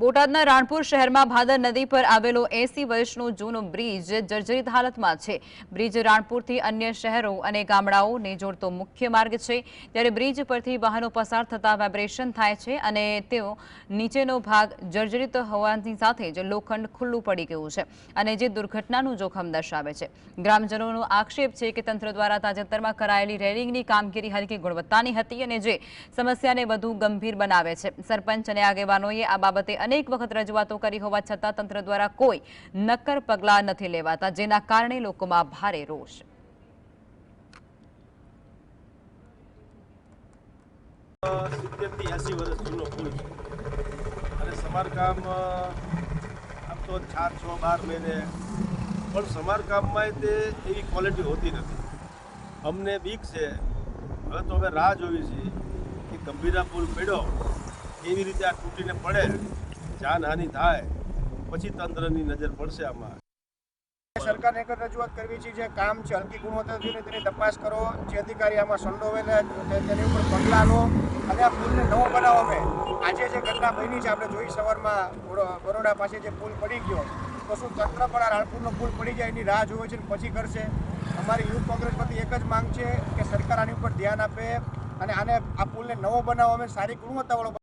બોટાદના રાણપુર શહેરમાં ભાદર નદી પર આવેલો એસી વર્ષનો જૂનો બ્રિજ જર્જરિત હાલતમાં છે. બ્રિજ રાણપુરથી અન્ય શહેરો અને ગામડાઓને જોડતો મુખ્ય માર્ગ છે. ત્યારે બ્રિજ પરથી વાહનો પસાર થતા વાઇબ્રેશન થાય છે અને તેઓ નીચેનો ભાગ જર્જરિત હોવાની સાથે જ લોખંડ ખુલ્લું પડી ગયું છે અને જે દુર્ઘટનાનું જોખમ દર્શાવે છે. ગ્રામજનોનો આક્ષેપ છે કે તંત્ર દ્વારા તાજેતરમાં કરાયેલી રેલિંગની કામગીરી હલકી ગુણવત્તાની હતી અને જે સમસ્યાને વધુ ગંભીર બનાવે છે. સરપંચ અને આગેવાનોએ આ બાબતે અનેક વખત રજૂઆતો કરી હોવા છતાં તંત્ર દ્વારા કોઈ નક્કર પગલાં નથી લેવાતા, જેના કારણે લોકોમાં ભારે રોષ. સિત્તેરથી એંસી વર્ષ જૂનો પુલ અને સમારકામ આમ તો ચાર, છ, બાર મહિને. પણ સમારકામમાં તે એવી ક્વોલિટી હોતી નથી. અમને બીક છે. હવે તો અમે રાહ જોઈએ છીએ કે ગંભીરા પુલ પડ્યો એવી રીતે આ તૂટીને પડે. જાનહાનિ થાય, પછી તંત્રની નજર પડશે આમાં. સરકારને એક રજૂઆત કરવી છે જે કામ છે, હલકી ગુણવત્તાથી ને તેની તપાસ કરો, જે અધિકારી આમાં સંડોવેલા તેની ઉપર પગલાં લો, અને આ પુલને નવો બનાવો અમે. આજે જે ઘટના બની છે, આપણે જોઈ સવારમાં બરોડા પાસે જે પુલ પડી ગયો, તો શું તંત્ર પણ આ રાણપુરનો પુલ પડી જાય, એની રાહ જોવે છે પછી કરશે? અમારી યુથ કોંગ્રેસ વતી એક જ માંગ છે કે સરકાર આની ઉપર ધ્યાન આપે, અને આને આ પુલને નવો બનાવો, અમે સારી ગુણવત્તાવાળો